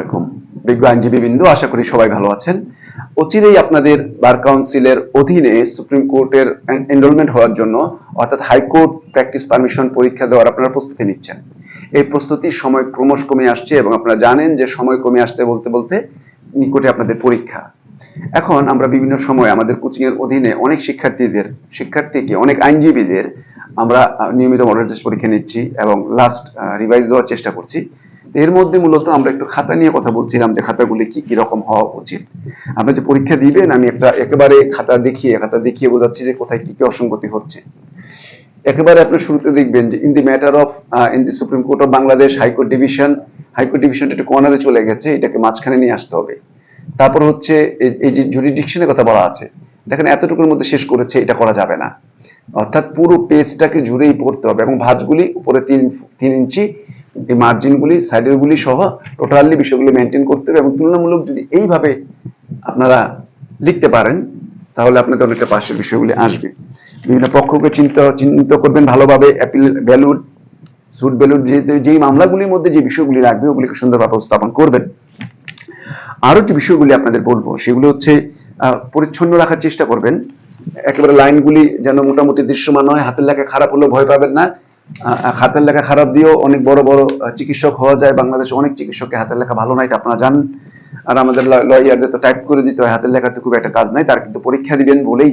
আলাইকুম। বিজ্ঞ আইনজীবী বিন্দু আশা করি সবাই ভালো আছেন। অচিরেই আপনাদের বার কাউন্সিলের অধীনে সুপ্রিম কোর্টের এনরোলমেন্ট হওয়ার জন্য, অর্থাৎ হাইকোর্ট প্র্যাকটিস পারমিশন পরীক্ষা দেওয়ার আপনারা প্রস্তুতি নিচ্ছেন। এই প্রস্তুতির সময় ক্রমশ কমে আসছে এবং আপনারা জানেন যে সময় কমে আসতে বলতে বলতে নিকটে আপনাদের পরীক্ষা। এখন আমরা বিভিন্ন সময় আমাদের কোচিং এর অধীনে অনেক শিক্ষার্থীদের, শিক্ষার্থীকে, অনেক আইনজীবীদের আমরা নিয়মিত মডেল টেস্ট পরীক্ষা নিচ্ছি এবং লাস্ট রিভাইজ দেওয়ার চেষ্টা করছি। এর মধ্যে মূলত আমরা একটু খাতা নিয়ে কথা বলছিলাম যে খাতাগুলি কি কি রকম হওয়া উচিত। আপনি যে পরীক্ষা দিবেন, আমি একটা একেবারে খাতা দেখিয়ে খাতা দেখিয়ে বোঝাচ্ছি যে কোথায় কি কি অসঙ্গতি হচ্ছে। একেবারে আপনি শুরুতে দেখবেন যে in the matter of in the supreme court of Bangladesh high court division high court ডিভিশনটা একটু কর্নারে চলে গেছে, এটাকে মাঝখানে নিয়ে আসতে হবে। তারপর হচ্ছে এই- যে জুরিডিকশনের কথা বলা আছে, দেখেন এতটুকুর মধ্যে শেষ করেছে, এটা করা যাবে না। অর্থাৎ পুরো পেজটাকে জুড়েই পড়তে হবে এবং ভাঁজগুলি উপরে তিন তিন ইঞ্চি এই মার্জিনগুলি সাইডের গুলি সহ টোটালি বিষয়গুলি মেনটেন করতে হবে এবং তুলনামূলক যদি এইভাবে আপনারা লিখতে পারেন, তাহলে আপনাদের অনেকটা পাশের বিষয়গুলি আসবে। বিভিন্ন পক্ষকে চিন্তা চিহ্নিত করবেন ভালোভাবে অ্যাপিল ভ্যালুড সুট ভ্যালুড যেই মামলাগুলির মধ্যে যে বিষয়গুলি লাগবে, ওগুলিকে সুন্দরভাবে উপস্থাপন করবেন। আরও যে বিষয়গুলি আপনাদের বলব, সেগুলো হচ্ছে পরিচ্ছন্ন রাখার চেষ্টা করবেন। একেবারে লাইনগুলি যেন মোটামুটি দৃশ্যমান হয়, হাতের লেখা খারাপ হলেও ভয় পাবেন না। হাতের লেখা খারাপ দিয়েও অনেক বড় বড় চিকিৎসক হওয়া যায়। বাংলাদেশে অনেক চিকিৎসকের হাতের লেখা ভালো না এটা আপনারা জানেন। আর আমাদের লয়ারদের তো টাইপ করে দিতে হয়, হাতের লেখাতে খুব একটা কাজ নাই, তার কিন্তু পরীক্ষা দিবেন বলেই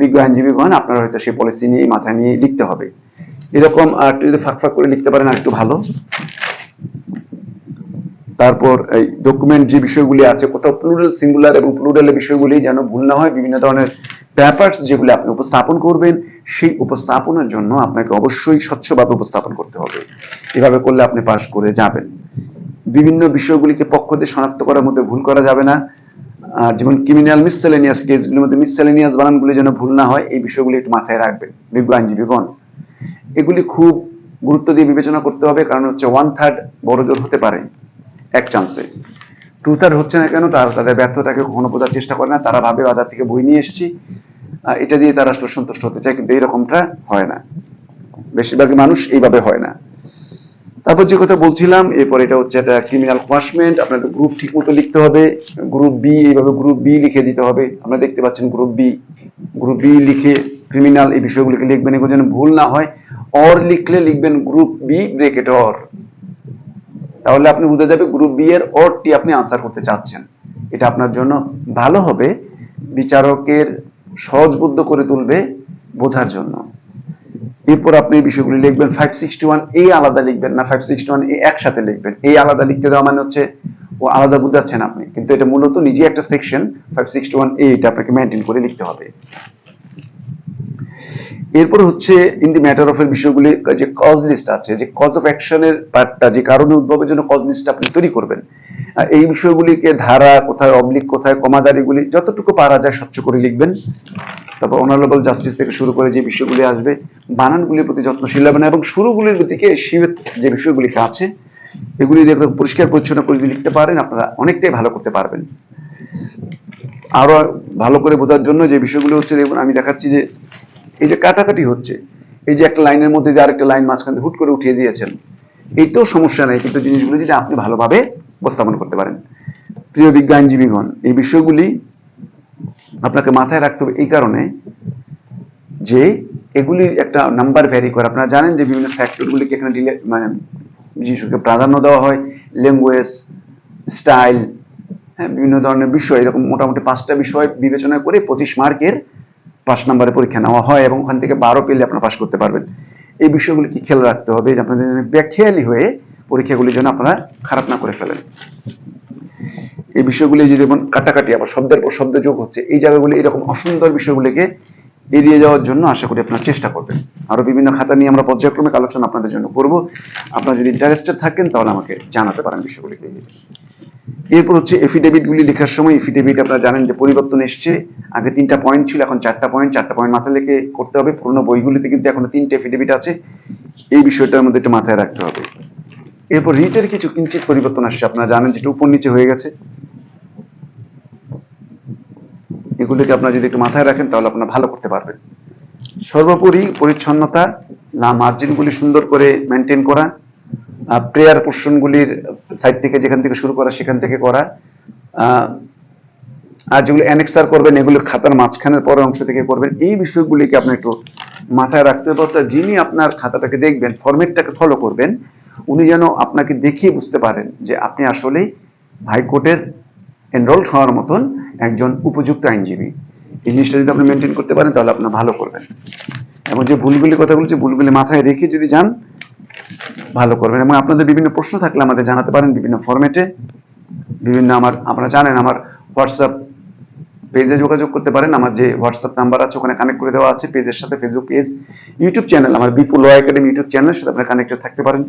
বিজ্ঞ আইনজীবীগণ আপনারা হয়তো সেই পলিসি নিয়ে মাথায় নিয়ে লিখতে হবে। এরকম একটু যদি ফাঁক ফাঁক করে লিখতে পারেন একটু ভালো। তারপর এই ডকুমেন্ট যে বিষয়গুলি আছে, কোথাও প্লুরাল সিঙ্গুলার এবং প্লুরালের বিষয়গুলি যেন ভুল না হয়, বিভিন্ন ধরনের পেপারস যেগুলি আপনি উপস্থাপন করবেন, সেই উপস্থাপনের জন্য আপনাকে অবশ্যই স্বচ্ছভাবে উপস্থাপন করতে হবে। এভাবে করলে আপনি পাশ করে যাবেন। বিভিন্ন বিষয়গুলিকে পক্ষদের শনাক্ত করার মধ্যে ভুল করা যাবে না। আর যেমন ক্রিমিনাল মিসসেলেনিয়াস কেসগুলির মধ্যে মিসসেলেনিয়াস বানানগুলি যেন ভুল না হয়, এই বিষয়গুলি একটু মাথায় রাখবেন, বিজ্ঞ আইনজীবীগণ। এগুলি খুব গুরুত্ব দিয়ে বিবেচনা করতে হবে, কারণ হচ্ছে ওয়ান থার্ড বড় জোর হতে পারে, এক চান্সে টু থার্ড হচ্ছে না কেন, তারা তাদের ব্যর্থতাকে কখনো বোঝার চেষ্টা করে না, তারা ভাবে বাজার থেকে বই নিয়ে এসেছি। এটা দিয়ে তারা সন্তুষ্ট হতে চায়, কিন্তু এইরকমটা হয় না। বেশিরভাগ মানুষ এইভাবে হয় না। তারপর যে কথা বলছিলাম, এরপর এটা হচ্ছে একটা ক্রিমিনাল পানিশমেন্ট আপনাদের গ্রুপ ঠিক মতো লিখতে হবে। গ্রুপ বি এইভাবে গ্রুপ বি লিখে দিতে হবে। আপনারা দেখতে পাচ্ছেন গ্রুপ বি গ্রুপ বি লিখে ক্রিমিনাল এই বিষয়গুলিকে লিখবেন, এগুলো যেন ভুল না হয় অর লিখলে লিখবেন গ্রুপ বি ব্রেকেট অর তাহলে আপনি বুঝে যাবে গ্রুপ বি এর অরটি আপনি আনসার করতে চাচ্ছেন। এটা আপনার জন্য ভালো হবে, বিচারকের সহজবুদ্ধ করে তুলবে বোঝার জন্য। এরপর আপনি এই বিষয়গুলি লিখবেন ফাইভ সিক্সটি ওয়ান এই আলাদা লিখবেন না ফাইভ সিক্সটি ওয়ান এই একসাথে লিখবেন। এই আলাদা লিখতে দেওয়া মানে হচ্ছে ও আলাদা বুঝাচ্ছেন আপনি। কিন্তু এটা মূলত নিজে একটা section five sixty one A এটা আপনাকে মেনটেন করে লিখতে হবে। এরপর হচ্ছে ইন দি ম্যাটার অফ এর বিষয়গুলি, যে কজ লিস্ট আছে, যে কজ অফ অ্যাকশনের পার্টটা, যে কারণে উদ্ভবের জন্য কজ লিস্ট আপনি তৈরি করবেন। এই বিষয়গুলিকে ধারা কোথায় অবলিক কোথায়, কমাদারিগুলি যতটুকু পারা যায় স্বচ্ছ করে লিখবেন। তারপর অনারেবল জাস্টিস থেকে শুরু করে যে বিষয়গুলি আসবে, বানানগুলির প্রতি যত্নশীল হবেন এবং শুরুগুলির দিকে শিবের যে বিষয়গুলি আছে, এগুলি দিয়ে পরিষ্কার পরিচ্ছন্ন করে যদি লিখতে পারেন, আপনারা অনেকটাই ভালো করতে পারবেন। আরও ভালো করে বোঝার জন্য যে বিষয়গুলো হচ্ছে, দেখুন, আমি দেখাচ্ছি যে এই যে কাটাকাটি হচ্ছে, এই যে একটা লাইনের মধ্যে যে আরেকটা লাইন মাঝখান হুট করে উঠিয়ে দিয়েছেন এইটাও সমস্যা নাই, কিন্তু জিনিসগুলো যদি আপনি ভালোভাবে উপস্থাপন করতে পারেন। প্রিয় বিজ্ঞানজীবীগণ, এই বিষয়গুলি আপনাকে মাথায় রাখতে হবে এই কারণে যে এগুলির একটা নাম্বার ভ্যারি করে। আপনারা জানেন যে বিভিন্ন সেক্টরগুলিকে এখানে ডিলে মানে বিশেষকে প্রাধান্য দেওয়া হয় ল্যাঙ্গুয়েজ স্টাইল হ্যাঁ বিভিন্ন ধরনের বিষয়, এরকম মোটামুটি পাঁচটা বিষয় বিবেচনা করে পঁচিশ মার্কের পাঁচ নম্বরে পরীক্ষা নেওয়া হয় এবং ওখান থেকে বারো পেলে আপনারা পাস করতে পারবেন। এই বিষয়গুলি কি খেয়াল রাখতে হবে যে আপনাদের যেন বেখেয়ালি হয়ে পরীক্ষাগুলির জন্য আপনারা খারাপ না করে ফেলেন। এই বিষয়গুলি যে যেমন কাটাকাটি আবার শব্দের পর শব্দ যোগ হচ্ছে, এই জায়গাগুলি এরকম অসুন্দর বিষয়গুলিকে এড়িয়ে যাওয়ার জন্য আশা করি আপনারা চেষ্টা করবেন। আরও বিভিন্ন খাতা নিয়ে আমরা পর্যায়ক্রমিক আলোচনা আপনাদের জন্য করব। আপনারা যদি ইন্টারেস্টেড থাকেন তাহলে আমাকে জানাতে পারেন বিষয়গুলিকে। এরপর হচ্ছে এফিডেভিট গুলি লেখার সময় এফিডেভিট আপনারা জানেন যে পরিবর্তন এসছে। আগে তিনটা পয়েন্ট ছিল, এখন চারটা পয়েন্ট চারটা পয়েন্ট মাথায় লিখে করতে হবে। পুরোনো বইগুলিতে কিন্তু এখনও তিনটে এফিডেভিট আছে। এই বিষয়টার মধ্যে একটু মাথায় রাখতে হবে। এরপর রিটের কিছু কিঞ্চিত পরিবর্তন আসছে। আপনারা জানেন যেটা উপর নিচে হয়ে গেছে। এগুলিকে আপনারা যদি একটু মাথায় রাখেন, তাহলে আপনারা ভালো করতে পারবেন। সর্বোপরি পরিচ্ছন্নতা, না মার্জিনগুলি সুন্দর করে মেনটেন করা প্রেয়ার পোর্শনগুলির সাইড থেকে যেখান থেকে শুরু করা, সেখান থেকে করা। আর যেগুলো অ্যানেক্সার করবেন, এগুলো খাতার মাঝখানের পরের অংশ থেকে করবেন। এই বিষয়গুলিকে আপনি একটু মাথায় রাখতে হবে। অর্থাৎ যিনি আপনার খাতাটাকে দেখবেন ফরম্যাটটাকে ফলো করবেন, উনি যেন আপনাকে দেখিয়ে বুঝতে পারেন যে আপনি আসলেই হাইকোর্টের এনরোলড হওয়ার মতন একজন উপযুক্ত আইনজীবী। এই জিনিসটা যদি আপনি মেনটেন করতে পারেন, তাহলে আপনার ভালো করবেন। এবং যে ভুলগুলি কথা বলছি, ভুলগুলি মাথায় রেখে যদি যান ভালো করবেন। এবং আপনাদের বিভিন্ন প্রশ্ন থাকলে আমাদের জানাতে পারেন বিভিন্ন ফরম্যাটে বিভিন্ন আমার, আপনারা জানেন আমার হোয়াটসঅ্যাপ পেজে যোগাযোগ করতে পারেন। আমার যে হোয়াটসঅ্যাপ নাম্বার আছে, ওখানে কানেক্ট করে দেওয়া আছে পেজের সাথে। ফেসবুক পেজ ইউটিউব চ্যানেল আমার বিপুল ল একাডেমি ইউটিউব চ্যানেলের সাথে আপনারা কানেক্টেড থাকতে পারেন।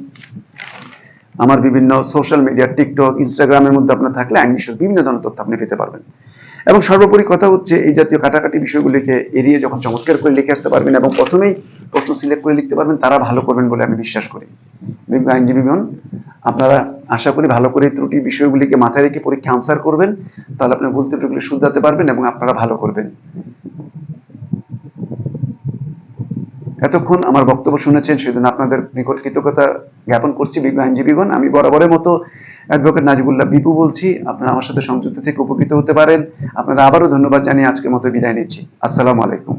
আমার বিভিন্ন সোশ্যাল মিডিয়া টিকটক ইনস্টাগ্রামের মধ্যে আপনার থাকলে আইন বিষয়ে বিভিন্ন ধরনের তথ্য আপনি পেতে পারবেন। এবং সর্বোপরি কথা হচ্ছে, এই জাতীয় কাটাকাটি বিষয়গুলিকে এড়িয়ে যখন চমৎকার করে লিখে আসতে পারবেন এবং প্রথমেই প্রশ্ন সিলেক্ট করে লিখতে পারবেন, তারা ভালো করবেন বলে আমি বিশ্বাস করি। বিজ্ঞ আইনজীবীগণ আপনারা আশা করি ভালো করে ত্রুটি বিষয়গুলিকে মাথায় রেখে পরীক্ষা আনসার করবেন, তাহলে আপনার ভুল ত্রুটিগুলি শুধরাতে পারবেন এবং আপনারা ভালো করবেন। এতক্ষণ আমার বক্তব্য শুনেছেন, সেজন্য আপনাদের নিকট কৃতজ্ঞতা জ্ঞাপন করছি, বিজ্ঞ আইনজীবীগণ। আমি বরাবরের মতো অ্যাডভোকেট নাজিবুল্লাহ বিপু বলছি। আপনারা আমার সাথে সংযুক্ত থেকে উপকৃত হতে পারেন। আপনারা আবারও ধন্যবাদ জানিয়ে আজকের মতো বিদায় নিচ্ছি। আসসালামু আলাইকুম।